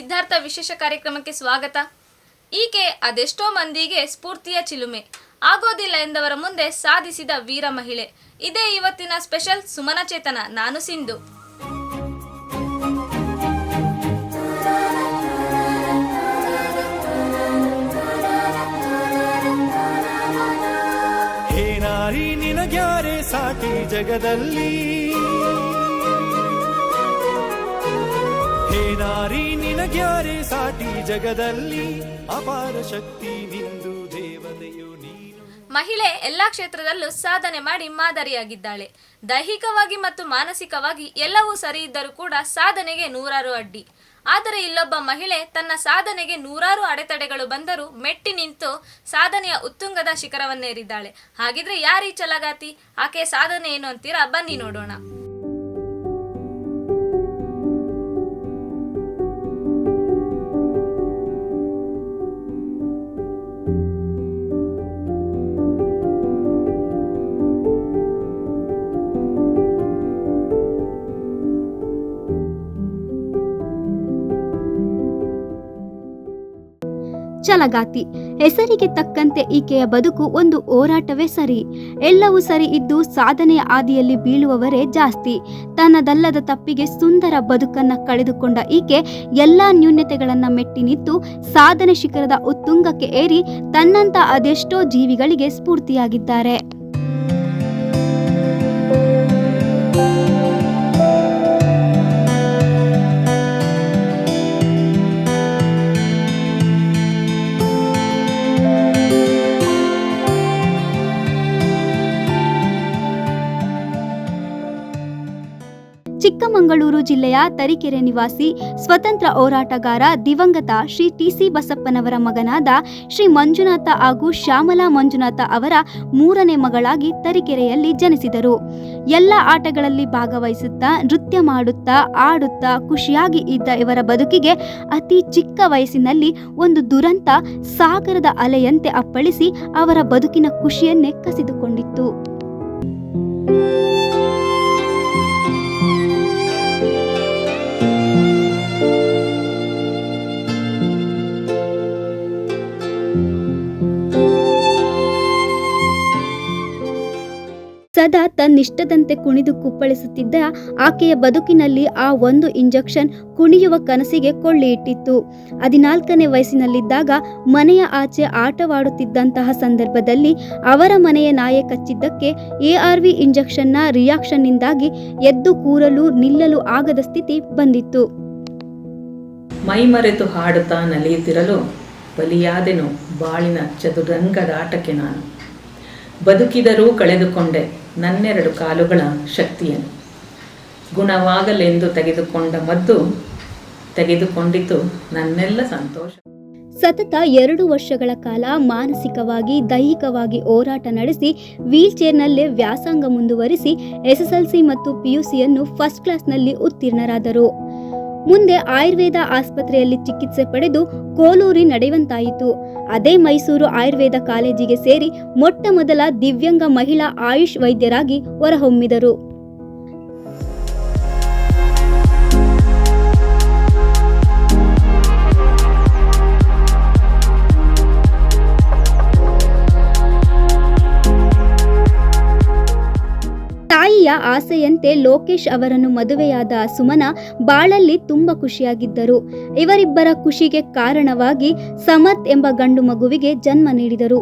ಸಿದ್ಧಾರ್ಥ ವಿಶೇಷ ಕಾರ್ಯಕ್ರಮಕ್ಕೆ ಸ್ವಾಗತ. ಈಕೆ ಅದೆಷ್ಟೋ ಮಂದಿಗೆ ಸ್ಫೂರ್ತಿಯ ಚಿಲುಮೆ. ಆಗೋದಿಲ್ಲ ಎಂದವರ ಮುಂದೆ ಸಾಧಿಸಿದ ವೀರ ಮಹಿಳೆ. ಇದೇ ಇವತ್ತಿನ ಸ್ಪೆಷಲ್ ಸುಮನ ಚೇತನ ನಾನು ಸಿಂಧು. ಸಾಟಿ ಜಗದಲ್ಲಿ? ನಾರಿ ನಿನಗ್ಯಾರೆ ಸಾಟಿ ಜಗದಲ್ಲಿ ಅಪಾರ ಶಕ್ತಿ ನಿಂದು ದೇವತೆಯು ಮಹಿಳೆ ಎಲ್ಲಾ ಕ್ಷೇತ್ರದಲ್ಲೂ ಸಾಧನೆ ಮಾಡಿ ಮಾದರಿಯಾಗಿದ್ದಾಳೆ. ದೈಹಿಕವಾಗಿ ಮತ್ತು ಮಾನಸಿಕವಾಗಿ ಎಲ್ಲವೂ ಸರಿ ಇದ್ದರೂ ಕೂಡ ಸಾಧನೆಗೆ ನೂರಾರು ಅಡ್ಡಿ. ಆದರೆ ಇಲ್ಲೊಬ್ಬ ಮಹಿಳೆ ತನ್ನ ಸಾಧನೆಗೆ ನೂರಾರು ಅಡೆತಡೆಗಳು ಬಂದರೂ ಮೆಟ್ಟಿ ನಿಂತು ಸಾಧನೆಯ ಉತ್ತುಂಗದ ಶಿಖರವನ್ನೇರಿದ್ದಾಳೆ. ಹಾಗಿದ್ರೆ ಯಾರೀ ಚಲಗಾತಿ ಆಕೆ ಸಾಧನೆ ಏನು ಅಂತೀರಾ? ಬನ್ನಿ ನೋಡೋಣ. ಛಲಗಾತಿ ಹೆಸರಿಗೆ ತಕ್ಕಂತೆ ಈಕೆಯ ಬದುಕು ಒಂದು ಹೋರಾಟವೇ ಸರಿ. ಎಲ್ಲವೂ ಸರಿ ಇದ್ದು ಸಾಧನೆಯ ಆದಿಯಲ್ಲಿ ಬೀಳುವವರೇ ಜಾಸ್ತಿ. ತನ್ನದಲ್ಲದ ತಪ್ಪಿಗೆ ಸುಂದರ ಬದುಕನ್ನ ಕಳೆದುಕೊಂಡ ಈಕೆ ಎಲ್ಲಾ ನ್ಯೂನ್ಯತೆಗಳನ್ನ ಮೆಟ್ಟಿ ನಿಂತು ಸಾಧನೆ ಶಿಖರದ ಉತ್ತುಂಗಕ್ಕೆ ಏರಿ ತನ್ನಂತ ಅದೆಷ್ಟೋ ಜೀವಿಗಳಿಗೆ ಸ್ಫೂರ್ತಿಯಾಗಿದ್ದಾರೆ. ಚಿಕ್ಕಮಗಳೂರು ಜಿಲ್ಲೆಯ ತರೀಕೆರೆ ನಿವಾಸಿ ಸ್ವತಂತ್ರ ಹೋರಾಟಗಾರ ದಿವಂಗತ ಶ್ರೀ ಟಿಸಿ ಬಸಪ್ಪನವರ ಮಗನಾದ ಶ್ರೀ ಮಂಜುನಾಥ ಹಾಗೂ ಶ್ಯಾಮಲಾ ಮಂಜುನಾಥ ಅವರ ಮೂರನೇ ಮಗಳಾಗಿ ತರೀಕೆರೆಯಲ್ಲಿ ಜನಿಸಿದರು. ಎಲ್ಲ ಆಟಗಳಲ್ಲಿ ಭಾಗವಹಿಸುತ್ತಾ, ನೃತ್ಯ ಮಾಡುತ್ತಾ, ಆಡುತ್ತಾ, ಖುಷಿಯಾಗಿ ಇದ್ದ ಇವರ ಬದುಕಿಗೆ ಅತಿ ಚಿಕ್ಕ ವಯಸ್ಸಿನಲ್ಲಿ ಒಂದು ದುರಂತ ಸಾಗರದ ಅಲೆಯಂತೆ ಅಪ್ಪಳಿಸಿ ಅವರ ಬದುಕಿನ ಖುಷಿಯನ್ನೇ ಕಸಿದುಕೊಂಡಿತ್ತು. ಸದಾ ತನ್ನಿಷ್ಟದಂತೆ ಕುಣಿದು ಕುಪ್ಪಳಿಸುತ್ತಿದ್ದ ಆಕೆಯ ಬದುಕಿನಲ್ಲಿ ಆ ಒಂದು ಇಂಜೆಕ್ಷನ್ ಕುಣಿಯುವ ಕನಸಿಗೆ ಕೊಳ್ಳಿ ಇಟ್ಟಿತ್ತು ಹದಿನಾಲ್ಕನೇ ವಯಸ್ಸಿನಲ್ಲಿದ್ದಾಗ ಮನೆಯ ಆಚೆ ಆಟವಾಡುತ್ತಿದ್ದಂತಹ ಸಂದರ್ಭದಲ್ಲಿ ಅವರ ಮನೆಯ ನಾಯ ಕಚ್ಚಿದ್ದಕ್ಕೆ ಎ ಆರ್ ವಿ ಇಂಜೆಕ್ಷನ್ನ ರಿಯಾಕ್ಷನ್ನಿಂದಾಗಿ ಎದ್ದು ಕೂರಲು ನಿಲ್ಲಲು ಆಗದ ಸ್ಥಿತಿ ಬಂದಿತ್ತು. ಮೈಮರೆತು ಹಾಡುತ್ತಾ ನಲಿಯುತ್ತಿರಲು ಬಲಿಯಾದೆನು ಬಾಳಿನ ಚದುರಂಗದ ನಾನು. ಬದುಕಿದರೂ ಕಳೆದುಕೊಂಡೆ. ನನ್ನೆರಡು ಕಾಲುಗಳ ಶಕ್ತಿಯನ್ನು ಗುಣವಾಗಲೆಂದು ತೆಗೆದುಕೊಂಡ ಮದ್ದು ತೆಗೆದುಕೊಂಡಿತು ನನ್ನೆಲ್ಲ ಸಂತೋಷ. ಸತತ ಎರಡು ವರ್ಷಗಳ ಕಾಲ ಮಾನಸಿಕವಾಗಿ, ದೈಹಿಕವಾಗಿ ಹೋರಾಟ ನಡೆಸಿ, ವೀಲ್ಚೇರ್ನಲ್ಲೇ ವ್ಯಾಸಂಗ ಮುಂದುವರಿಸಿ, ಎಸ್ಎಸ್ಎಲ್ಸಿ ಮತ್ತು ಪಿಯುಸಿಯನ್ನು ಫಸ್ಟ್ ಕ್ಲಾಸ್ನಲ್ಲಿ ಉತ್ತೀರ್ಣರಾದರು. ಮುಂದೆ ಆಯುರ್ವೇದ ಆಸ್ಪತ್ರೆಯಲ್ಲಿ ಚಿಕಿತ್ಸೆ ಪಡೆದು ಕೋಲೂರಿ ನಡೆಯುವಂತಾಯಿತು. ಅದೇ ಮೈಸೂರು ಆಯುರ್ವೇದ ಕಾಲೇಜಿಗೆ ಸೇರಿ ಮೊಟ್ಟ ಮೊದಲ ದಿವ್ಯಾಂಗ ಮಹಿಳಾ ಆಯುಷ್ ವೈದ್ಯರಾಗಿ ಹೊರಹೊಮ್ಮಿದರು. ತಾಯಿಯ ಆಸೆಯಂತೆ ಲೋಕೇಶ್ ಅವರನ್ನು ಮದುವೆಯಾದ ಸುಮನ ಬಾಳಲ್ಲಿ ತುಂಬ ಖುಷಿಯಾಗಿದ್ದರು. ಇವರಿಬ್ಬರ ಖುಷಿಗೆ ಕಾರಣವಾಗಿ ಸಮತ್ ಎಂಬ ಗಂಡು ಮಗುವಿಗೆ ಜನ್ಮ ನೀಡಿದರು.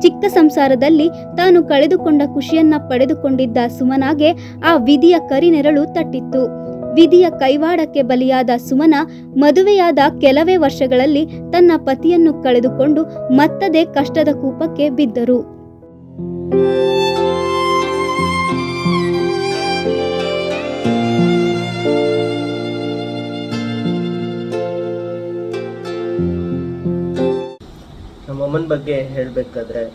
ಚಿಕ್ಕ ಸಂಸಾರದಲ್ಲಿ ತಾನು ಕಳೆದುಕೊಂಡ ಖುಷಿಯನ್ನ ಪಡೆದುಕೊಂಡಿದ್ದ ಸುಮನಾಗೆ ಆ ವಿಧಿಯ ಕರಿನೆರಳು ತಟ್ಟಿತ್ತು. ವಿಧಿಯ ಕೈವಾಡಕ್ಕೆ ಬಲಿಯಾದ ಸುಮನ ಮದುವೆಯಾದ ಕೆಲವೇ ವರ್ಷಗಳಲ್ಲಿ ತನ್ನ ಪತಿಯನ್ನು ಕಳೆದುಕೊಂಡು ಮತ್ತದೇ ಕಷ್ಟದ ಕೂಪಕ್ಕೆ ಬಿದ್ದರು. ಅಮ್ಮನ ಬಗ್ಗೆ ಹೇಳಬೇಕಾದ್ರೆ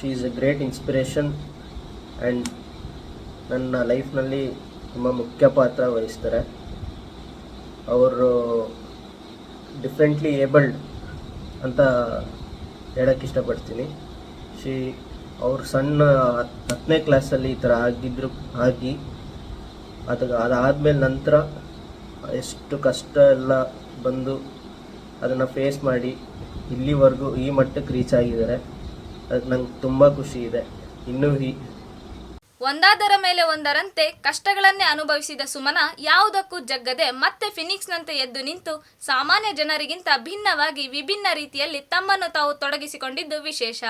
she is a great inspiration and ನನ್ನ ಲೈಫ್ನಲ್ಲಿ ತುಂಬ ಮುಖ್ಯ ಪಾತ್ರ ವಹಿಸ್ತಾರೆ. ಅವರು ಡಿಫ್ರೆಂಟ್ಲಿ ಏಬಲ್ಡ್ ಅಂತ ಹೇಳಕ್ಕೆ ಇಷ್ಟಪಡ್ತೀನಿ. ಶಿ ಅವರು ಸಣ್ಣ ಹತ್- ಹತ್ತನೇ ಕ್ಲಾಸಲ್ಲಿ ಈ ಥರ ಆಗಿದ್ರು, ಆಗಿ, ಅದು ಅದಾದಮೇಲೆ ನಂತರ ಎಷ್ಟು ಕಷ್ಟ ಎಲ್ಲ ಬಂದು ಅದನ್ನು ಫೇಸ್ ಮಾಡಿ ಇಲ್ಲಿವರೆಗೂ ಈ ಮಟ್ಟಕ್ಕೆ ರೀಚ್ ಆಗಿದ್ದಾರೆ. ಅದಕ್ಕೆ ನಂಗೆ ತುಂಬ ಖುಷಿ ಇದೆ. ಇನ್ನೂ ಈ ಒಂದಾದರ ಮೇಲೆ ಒಂದರಂತೆ ಕಷ್ಟಗಳನ್ನೇ ಅನುಭವಿಸಿದ ಸುಮನ ಯಾವುದಕ್ಕೂ ಜಗ್ಗದೆ ಮತ್ತೆ ಫಿನಿಕ್ಸ್ನಂತೆ ಎದ್ದು ನಿಂತು ಸಾಮಾನ್ಯ ಜನರಿಗಿಂತ ಭಿನ್ನವಾಗಿ ವಿಭಿನ್ನ ರೀತಿಯಲ್ಲಿ ತಮ್ಮನ್ನು ತಾವು ತೊಡಗಿಸಿಕೊಂಡಿದ್ದು ವಿಶೇಷ.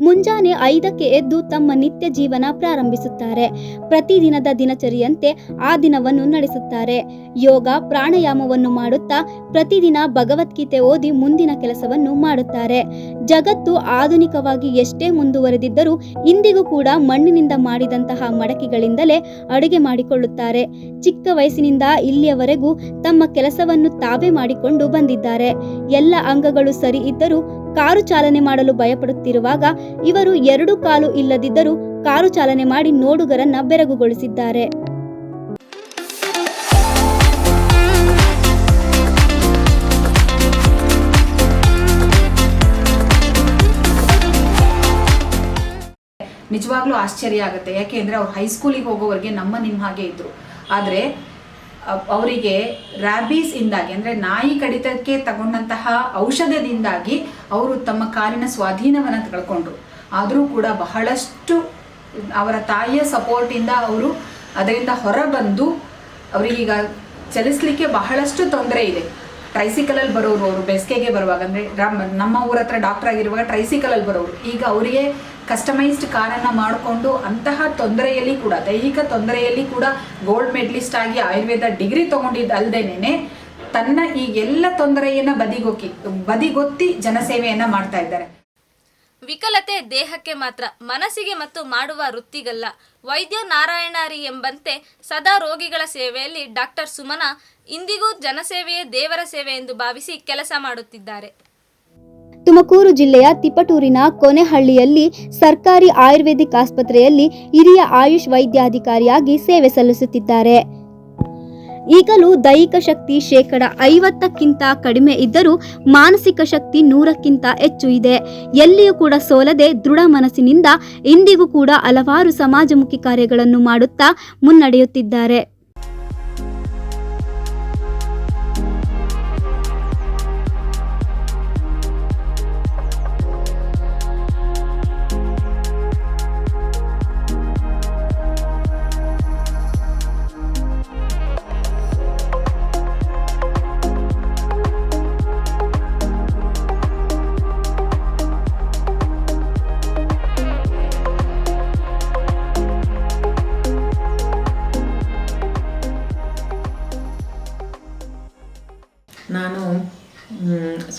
ಮುಂಜಾನೆ ಐದಕ್ಕೆ ಎದ್ದು ತಮ್ಮ ನಿತ್ಯ ಜೀವನ ಪ್ರಾರಂಭಿಸುತ್ತಾರೆ. ಪ್ರತಿದಿನದ ದಿನಚರಿಯಂತೆ ಆ ದಿನವನ್ನು ನಡೆಸುತ್ತಾರೆ. ಯೋಗ, ಪ್ರಾಣಾಯಾಮವನ್ನು ಮಾಡುತ್ತಾ ಪ್ರತಿದಿನ ಭಗವದ್ಗೀತೆ ಓದಿ ಮುಂದಿನ ಕೆಲಸವನ್ನು ಮಾಡುತ್ತಾರೆ. ಜಗತ್ತು ಆಧುನಿಕವಾಗಿ ಎಷ್ಟೇ ಮುಂದುವರೆದಿದ್ದರೂ ಇಂದಿಗೂ ಕೂಡ ಮಣ್ಣಿನಿಂದ ಮಾಡಿದಂತಹ ಮಡಕೆಗಳಿಂದಲೇ ಅಡುಗೆ ಮಾಡಿಕೊಳ್ಳುತ್ತಾರೆ. ಚಿಕ್ಕ ವಯಸ್ಸಿನಿಂದ ಇಲ್ಲಿಯವರೆಗೂ ತಮ್ಮ ಕೆಲಸವನ್ನು ತಾವೇ ಮಾಡಿಕೊಂಡು ಬಂದಿದ್ದಾರೆ. ಎಲ್ಲ ಅಂಗಗಳು ಸರಿ ಇದ್ದರೂ ಕಾರು ಚಾಲನೆ ಮಾಡಲು ಭಯಪಡುತ್ತಿರುವಾಗ ಇವರು ಎರಡು ಕಾಲು ಇಲ್ಲದಿದ್ದರೂ ಕಾರು ಚಾಲನೆ ಮಾಡಿ ನೋಡುಗರನ್ನ ಬೆರಗುಗೊಳಿಸಿದ್ದಾರೆ. ನಿಜವಾಗ್ಲೂ ಆಶ್ಚರ್ಯ ಆಗುತ್ತೆ. ಯಾಕೆ ಅಂದ್ರೆ ಅವ್ರು ಹೈಸ್ಕೂಲಿಗೆ ಹೋಗೋವರೆಗೆ ನಮ್ಮ ನಿಮ್ಮ ಹಾಗೆ ಇದ್ರು. ಆದರೆ ಅವರಿಗೆ ರ್ಯಾಬೀಸ್ ಇಂದಾಗಿ, ಅಂದರೆ ನಾಯಿ ಕಡಿತಕ್ಕೆ ತಗೊಂಡಂತಹ ಔಷಧದಿಂದಾಗಿ ಅವರು ತಮ್ಮ ಕಾಲಿನ ಸ್ವಾಧೀನವನ್ನು ಕಳ್ಕೊಂಡ್ರು ಆದರೂ ಕೂಡ ಬಹಳಷ್ಟು ಅವರ ತಾಯಿಯ ಸಪೋರ್ಟಿಂದ ಅವರು ಅದರಿಂದ ಹೊರಬಂದು ಅವರಿಗೀಗ ಚಲಿಸಲಿಕ್ಕೆ ಬಹಳಷ್ಟು ತೊಂದರೆ ಇದೆ. ಟ್ರೈಸಿಕಲಲ್ಲಿ ಬರೋರು ಅವರು ಬೆಸ್ಕೆಗೆ ಬರುವಾಗ, ಅಂದರೆ ನಮ್ಮ ಊರ ಹತ್ರ ಡಾಕ್ಟರ್ ಆಗಿರುವಾಗ ಟ್ರೈಸಿಕಲಲ್ಲಿ ಬರೋರು. ಈಗ ಅವರಿಗೆ ಕಸ್ಟಮೈಸ್ಡ್ ಕಾರನ್ನು ಮಾಡಿಕೊಂಡು ಅಂತಹ ತೊಂದರೆಯಲ್ಲಿ ಕೂಡ, ದೈಹಿಕ ತೊಂದರೆಯಲ್ಲಿ ಕೂಡ ಗೋಲ್ಡ್ ಮೆಡ್ಲಿಸ್ಟ್ ಆಗಿ ಆಯುರ್ವೇದ ಡಿಗ್ರಿ ತೊಗೊಂಡಿದ್ದು ಅಲ್ಲದೇನೆ ತನ್ನ ಈ ಎಲ್ಲ ತೊಂದರೆಯನ್ನು ಬದಿಗೊಕ್ಕಿ, ಬದಿಗೊತ್ತಿ ಜನಸೇವೆಯನ್ನು ಮಾಡ್ತಾ ಇದ್ದಾರೆ. ವಿಕಲತೆ ದೇಹಕ್ಕೆ ಮಾತ್ರ, ಮನಸ್ಸಿಗೆ ಮತ್ತು ಮಾಡುವ ವೃತ್ತಿಗಲ್ಲ. ವೈದ್ಯ ನಾರಾಯಣಾರಿ ಎಂಬಂತೆ ಸದಾ ರೋಗಿಗಳ ಸೇವೆಯಲ್ಲಿ ಡಾಕ್ಟರ್ ಸುಮನ ಇಂದಿಗೂ ಜನಸೇವೆಯೇ ದೇವರ ಸೇವೆ ಎಂದು ಭಾವಿಸಿ ಕೆಲಸ ಮಾಡುತ್ತಿದ್ದಾರೆ. ತುಮಕೂರು ಜಿಲ್ಲೆಯ ತಿಪಟೂರಿನ ಕೊನೆಹಳ್ಳಿಯಲ್ಲಿ ಸರ್ಕಾರಿ ಆಯುರ್ವೇದಿಕ್ ಆಸ್ಪತ್ರೆಯಲ್ಲಿ ಹಿರಿಯ ಆಯುಷ್ ವೈದ್ಯಾಧಿಕಾರಿಯಾಗಿ ಸೇವೆ ಸಲ್ಲಿಸುತ್ತಿದ್ದಾರೆ. ಈಗಲೂ ದೈಹಿಕ ಶಕ್ತಿ ಶೇಕಡ ಐವತ್ತಕ್ಕಿಂತ ಕಡಿಮೆ ಇದ್ದರೂ ಮಾನಸಿಕ ಶಕ್ತಿ ನೂರಕ್ಕಿಂತ ಹೆಚ್ಚು ಇದೆ. ಎಲ್ಲಿಯೂ ಕೂಡ ಸೋಲದೆ ದೃಢ ಮನಸ್ಸಿನಿಂದ ಇಂದಿಗೂ ಕೂಡ ಹಲವಾರು ಸಮಾಜಮುಖಿ ಕಾರ್ಯಗಳನ್ನು ಮಾಡುತ್ತಾ ಮುನ್ನಡೆಯುತ್ತಿದ್ದಾರೆ.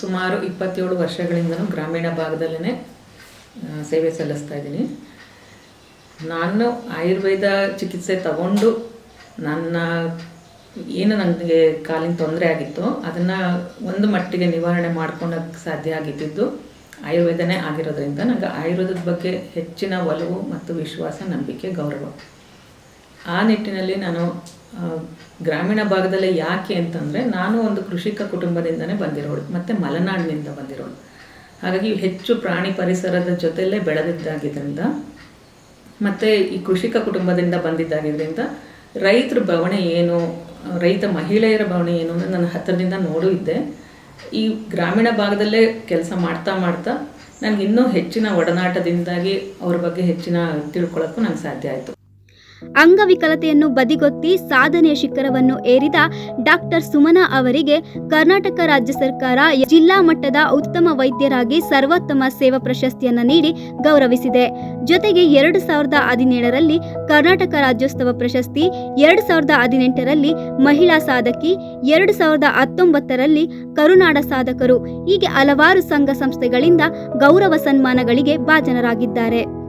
ಸುಮಾರು ಇಪ್ಪತ್ತೇಳು ವರ್ಷಗಳಿಂದಲೂ ಗ್ರಾಮೀಣ ಭಾಗದಲ್ಲೇ ಸೇವೆ ಸಲ್ಲಿಸ್ತಾ ಇದ್ದೀನಿ. ನಾನು ಆಯುರ್ವೇದ ಚಿಕಿತ್ಸೆ ತಗೊಂಡು ನನ್ನ, ಏನು ನನಗೆ ಕಾಲಿನ ತೊಂದರೆ ಆಗಿತ್ತು ಅದನ್ನು ಒಂದು ಮಟ್ಟಿಗೆ ನಿವಾರಣೆ ಮಾಡ್ಕೊಳಕ್ಕೆ ಸಾಧ್ಯ ಆಗಿದ್ದಿದ್ದು ಆಯುರ್ವೇದನೇ ಆಗಿರೋದ್ರಿಂದ ನನಗೆ ಆಯುರ್ವೇದದ ಬಗ್ಗೆ ಹೆಚ್ಚಿನ ಒಲವು ಮತ್ತು ವಿಶ್ವಾಸ, ನಂಬಿಕೆ, ಗೌರವ. ಆ ನಿಟ್ಟಿನಲ್ಲಿ ನಾನು ಗ್ರಾಮೀಣ ಭಾಗದಲ್ಲೇ ಯಾಕೆ ಅಂತಂದರೆ ನಾನು ಒಂದು ಕೃಷಿಕ ಕುಟುಂಬದಿಂದನೇ ಬಂದಿರೋಳು, ಮತ್ತು ಮಲೆನಾಡಿನಿಂದ ಬಂದಿರೋಳು. ಹಾಗಾಗಿ ಹೆಚ್ಚು ಪ್ರಾಣಿ ಪರಿಸರದ ಜೊತೆಯಲ್ಲೇ ಬೆಳೆದಿದ್ದಾಗಿದ್ದರಿಂದ ಮತ್ತು ಈ ಕೃಷಿಕ ಕುಟುಂಬದಿಂದ ಬಂದಿದ್ದಾಗಿದ್ದರಿಂದ ರೈತರ ಬವಣೆ ಏನು, ರೈತ ಮಹಿಳೆಯರ ಬವಣೆ ಏನು ಅನ್ನೋದು ನನ್ನ ಹತ್ತಿರದಿಂದ ನೋಡು ಇದ್ದೆ. ಈ ಗ್ರಾಮೀಣ ಭಾಗದಲ್ಲೇ ಕೆಲಸ ಮಾಡ್ತಾ ಮಾಡ್ತಾ ನನಗೆ ಇನ್ನೂ ಹೆಚ್ಚಿನ ಒಡನಾಟದಿಂದಾಗಿ ಅವ್ರ ಬಗ್ಗೆ ಹೆಚ್ಚಿನ ತಿಳ್ಕೊಳ್ಳೋಕ್ಕೂ ನಂಗೆ ಸಾಧ್ಯ ಆಯಿತು. ಅಂಗವಿಕಲತೆಯನ್ನು ಬದಿಗೊತ್ತಿ ಸಾಧನೆಯ ಶಿಖರವನ್ನು ಏರಿದ ಡಾಕ್ಟರ್ ಸುಮನಾ ಅವರಿಗೆ ಕರ್ನಾಟಕ ರಾಜ್ಯ ಸರ್ಕಾರ ಜಿಲ್ಲಾ ಮಟ್ಟದ ಉತ್ತಮ ವೈದ್ಯರಾಗಿ ಸರ್ವೋತ್ತಮ ಸೇವಾ ಪ್ರಶಸ್ತಿಯನ್ನು ನೀಡಿ ಗೌರವಿಸಿದೆ. ಜೊತೆಗೆ ಎರಡು ಸಾವಿರದ ಹದಿನೇಳರಲ್ಲಿ ಕರ್ನಾಟಕ ರಾಜ್ಯೋತ್ಸವ ಪ್ರಶಸ್ತಿ, ಎರಡು ಸಾವಿರದ ಹದಿನೆಂಟರಲ್ಲಿ ಮಹಿಳಾ ಸಾಧಕಿ, ಎರಡು ಸಾವಿರದ ಹತ್ತೊಂಬತ್ತರಲ್ಲಿ ಕರುನಾಡ ಸಾಧಕರು. ಹೀಗೆ ಹಲವಾರು ಸಂಘ ಸಂಸ್ಥೆಗಳಿಂದ ಗೌರವ ಸನ್ಮಾನಗಳಿಗೆ ಭಾಜನರಾಗಿದ್ದಾರೆ.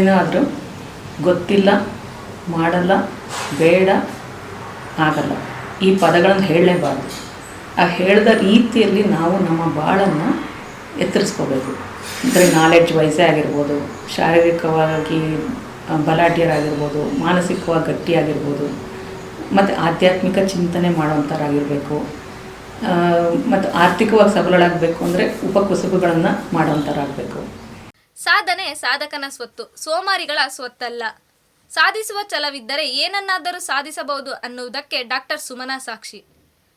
ಯಾವ ಆದರೂ ಗೊತ್ತಿಲ್ಲ, ಮಾಡಲ್ಲ, ಬೇಡ, ಆಗಲ್ಲ. ಈ ಪದಗಳನ್ನು ಹೇಳಲೇಬಾರ್ದು. ಆ ಹೇಳಿದ ರೀತಿಯಲ್ಲಿ ನಾವು ನಮ್ಮ ಬಾಳನ್ನು ಎತ್ತರಿಸ್ಕೋಬೇಕು. ಅಂದರೆ ನಾಲೆಡ್ಜ್ ವೈಸೇ ಆಗಿರ್ಬೋದು, ಶಾರೀರಿಕವಾಗಿ ಬಲಾಢ್ಯರಾಗಿರ್ಬೋದು, ಮಾನಸಿಕವಾಗಿ ಗಟ್ಟಿಯಾಗಿರ್ಬೋದು, ಮತ್ತು ಆಧ್ಯಾತ್ಮಿಕ ಚಿಂತನೆ ಮಾಡುವಂಥರಾಗಿರಬೇಕು ಮತ್ತು ಆರ್ಥಿಕವಾಗಿ ಸಬಲಳಾಗಬೇಕು ಅಂದರೆ ಉಪಕುಸುಬುಗಳನ್ನು ಮಾಡೋಂಥರಾಗಬೇಕು ಸಾಧನೆ ಸಾಧಕನ ಸ್ವತ್ತು, ಸೋಮಾರಿಗಳ ಸ್ವತ್ತಲ್ಲ. ಸಾಧಿಸುವ ಛಲವಿದ್ದರೆ ಏನನ್ನಾದರೂ ಸಾಧಿಸಬಹುದು ಅನ್ನುವುದಕ್ಕೆ ಡಾಕ್ಟರ್ ಸುಮನಾ ಸಾಕ್ಷಿ.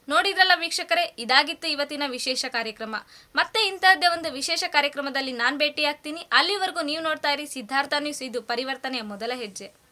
ನೋಡಿದ್ರಲ್ಲ ವೀಕ್ಷಕರೇ, ಇದಾಗಿತ್ತು ಇವತ್ತಿನ ವಿಶೇಷ ಕಾರ್ಯಕ್ರಮ. ಮತ್ತೆ ಇಂತಹದ್ದೇ ಒಂದು ವಿಶೇಷ ಕಾರ್ಯಕ್ರಮದಲ್ಲಿ ನಾನು ಭೇಟಿಯಾಗ್ತೀನಿ. ಅಲ್ಲಿವರೆಗೂ ನೀವು ನೋಡ್ತಾ ಇರಿ ಸಿದ್ಧಾರ್ಥ ನ್ಯೂಸ್ ಇದು ಪರಿವರ್ತನೆಯ ಮೊದಲ ಹೆಜ್ಜೆ.